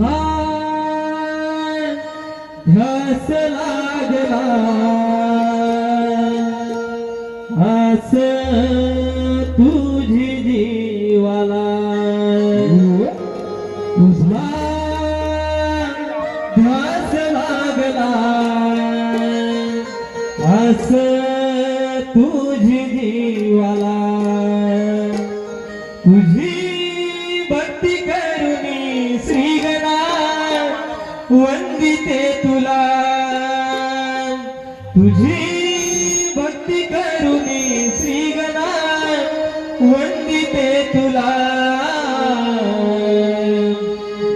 हाय ध्यास लागला. हस तुझी जीवाला. तुझला ध्यास लागला. हस तुझी जीवाला. तुझी वंदिते तुला. तुझी भक्ती करुणी श्री गणा वंदिते तुला.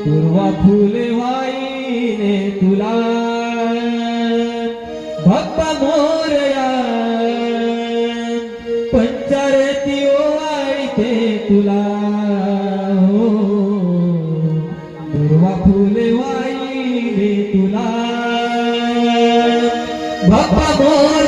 दुर्वा फुले वाईने तुला. भक्ता मोरया. पंचारती ओवाळते तुला. ભક્ત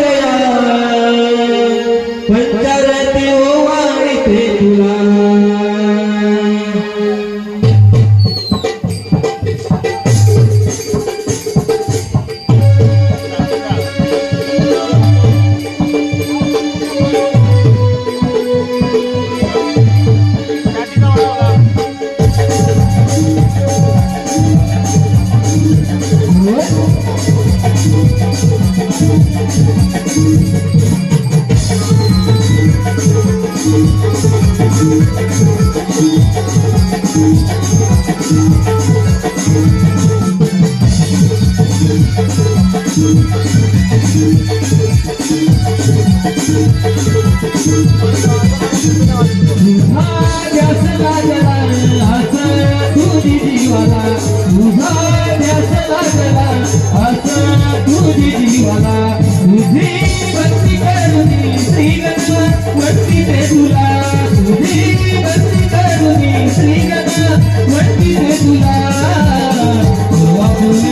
Hi, yes, and I,